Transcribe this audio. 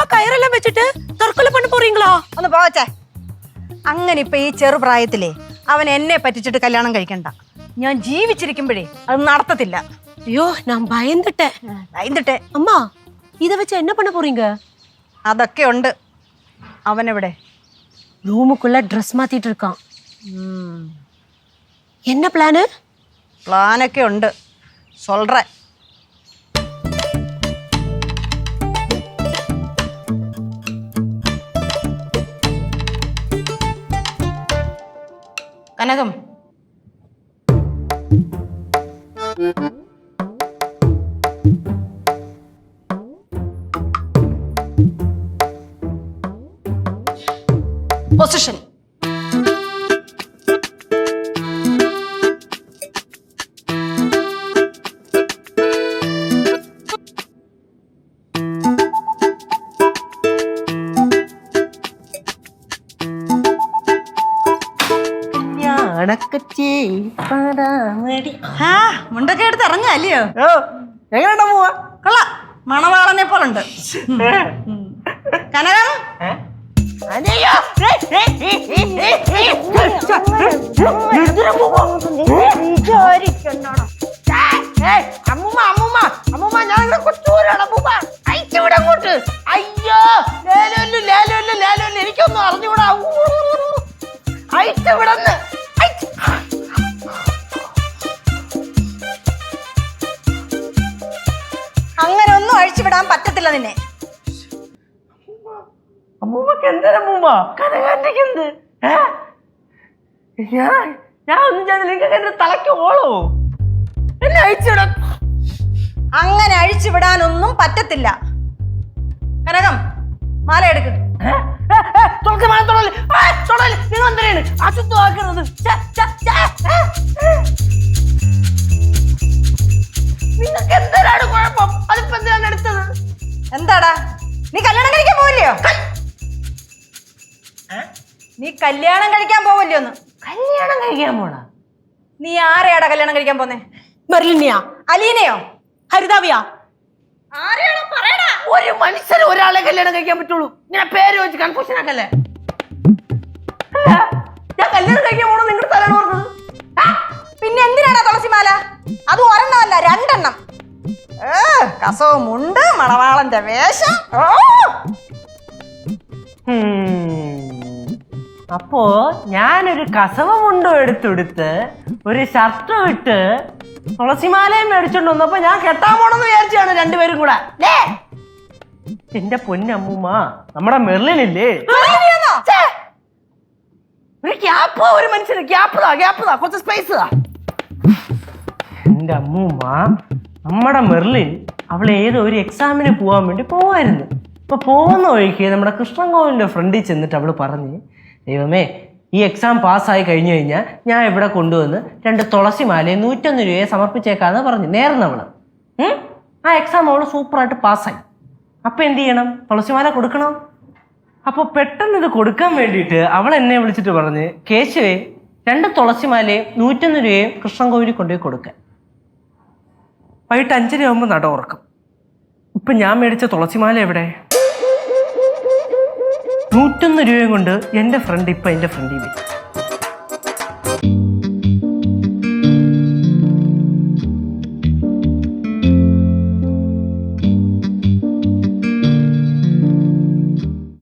சும்மா கயிறெல்லாம் வச்சுட்டு தற்கொலை பண்ண போறீங்களா ഒന്ന് പോവച്ചേ അങ്ങനെ ഇപ്പൊ ഈ ചെറുപ്രായത്തിലേ അവൻ എന്നെ പറ്റിച്ചിട്ട് കല്യാണം കഴിക്കണ്ട. ഞാൻ ജീവിച്ചിരിക്കുമ്പോഴേ അത് നടത്തത്തില്ല. അയ്യോ ഞാൻ பயந்துட்டேன் വൈകിട്ട് അമ്മ இத வச்சு എന്നെ பண்ண പോറീങ്ക? അതൊക്കെ ഉണ്ട്. അവനെവിടെ? റൂമുക്കുള്ള ഡ്രസ് മാറ്റിട്ട് இருக்கான் என்ன பிளானு പ്ലാനൊക്കെ ഉണ്ട്. സൊൽറേ. കനകം പൊസിഷൻ കല്യാണക്കച്ചി പടാമടി ആ മുണ്ടൊക്കെ എടുത്ത് ഇറങ്ങാല്ലയോ ഓ എങ്ങനെയാ പോവാ കള മണവാളനെ പോലുണ്ട് കനകം അമ്മൂമ്മ അമ്മൂമ്മ അമ്മൂമ്മ ഞാൻ കൊച്ചൂരാണ് പറ്റത്തില്ല നിന്നെ. അമ്മൂമ്മക്ക് എന്തിനാ അമ്മൂമ്മ? കനകാന്റിക്ക് എന്ത് ഞാൻ ഞാൻ ഒന്നും ചെയ്തില്ല. നിങ്ങൾക്ക് എന്റെ തലയ്ക്ക് ഓളോ? എന്നെ അങ്ങനെ അഴിച്ചുവിടാനൊന്നും പറ്റത്തില്ല. കനകം മാല എടുക്ക്. നിങ്ങൾ എന്തിനാണ്? അശുദ്ധമാക്കുന്നത് അറിയോ നീ കല്യാണം കഴിക്കാൻ പോവില്ലോന്ന്? കല്യാണം കഴിക്കാൻ പോണ? നീ ആരെയാടാ കല്യാണം കഴിക്കാൻ പോന്നേ? മെറിലിനെയാ അലീനയോ? ഹരിതാവിയാ. ഒരു മനുഷ്യന് ഒരാളെ കല്യാണം കഴിക്കാൻ പറ്റുള്ളൂ. ഞാൻ പേര് വെച്ച് കൺഫ്യൂഷൻ ആക്കല്ലേ? ഞാൻ കല്യാണം കഴിക്കാൻ പോണോ നിങ്ങളുടെ തലാണ് ഓർക്കുന്നത് പിന്നെ എന്തിനാടാ തുളസിമാല? അത് ഒരെണ്ണമല്ല രണ്ടെണ്ണം. ഏ, കസവുമുണ്ട് മണവാളന്റെ വേഷം. ഓ അപ്പോ ഞാനൊരു കസവമുണ്ടോ എടുത്തെടുത്ത് ഒരു ഷർട്ട് ഇട്ട് തുളസിമാലയും മേടിച്ചോണ്ട് വന്നപ്പോ ഞാൻ കെട്ടാൻ പോണെന്ന് വിചാരിച്ചാണ് രണ്ടുപേരും കൂടെ? എന്റെ പൊന്നമ്മൂമ്മ നമ്മുടെ മെറിലില്ലേ! ഒരു ക്യാപ്പ് ഒരു മനുഷ്യന്. ഗ്യാപ്പ് താ കുറച്ച് സ്പേസ് താ. എന്റെ അമ്മൂമ്മ നമ്മുടെ മെറിലിൻ അവൾ ഏതോ ഒരു എക്സാമിന് പോകാൻ വേണ്ടി പോവായിരുന്നു. അപ്പൊ പോകുന്ന വഴിക്ക് നമ്മുടെ കൃഷ്ണൻ കോവിലിന്റെ ഫ്രണ്ടിൽ ചെന്നിട്ട് അവൾ പറഞ്ഞ് ദൈവമേ ഈ എക്സാം പാസ്സായി കഴിഞ്ഞു കഴിഞ്ഞാൽ ഞാൻ ഇവിടെ കൊണ്ടുവന്ന് രണ്ട് തുളസി മാലയും നൂറ്റൊന്ന് രൂപയെ സമർപ്പിച്ചേക്കാന്ന് പറഞ്ഞു. നേരം ഉം? ആ എക്സാം അവൾ സൂപ്പറായിട്ട് പാസ്സായി അപ്പം എന്ത് ചെയ്യണം? തുളസിമാല കൊടുക്കണം? അപ്പോൾ പെട്ടെന്ന് ഇത് കൊടുക്കാൻ വേണ്ടിയിട്ട് അവൾ എന്നെ വിളിച്ചിട്ട് പറഞ്ഞ് കേശവേ രണ്ട് തുളസിമാലയും നൂറ്റൊന്ന് രൂപയും കൃഷ്ണൻകോവിലിൽ കൊണ്ടുപോയി കൊടുക്കാൻ വൈകിട്ട് അഞ്ചര ആകുമ്പോൾ നട ഉറക്കും. ഇപ്പം ഞാൻ മേടിച്ച തുളസിമാല എവിടെ? നൂറ്റൊന്ന് രൂപയും കൊണ്ട് എന്റെ ഫ്രണ്ട് ഇപ്പം എന്റെ ഫ്രണ്ടിൽ വരും.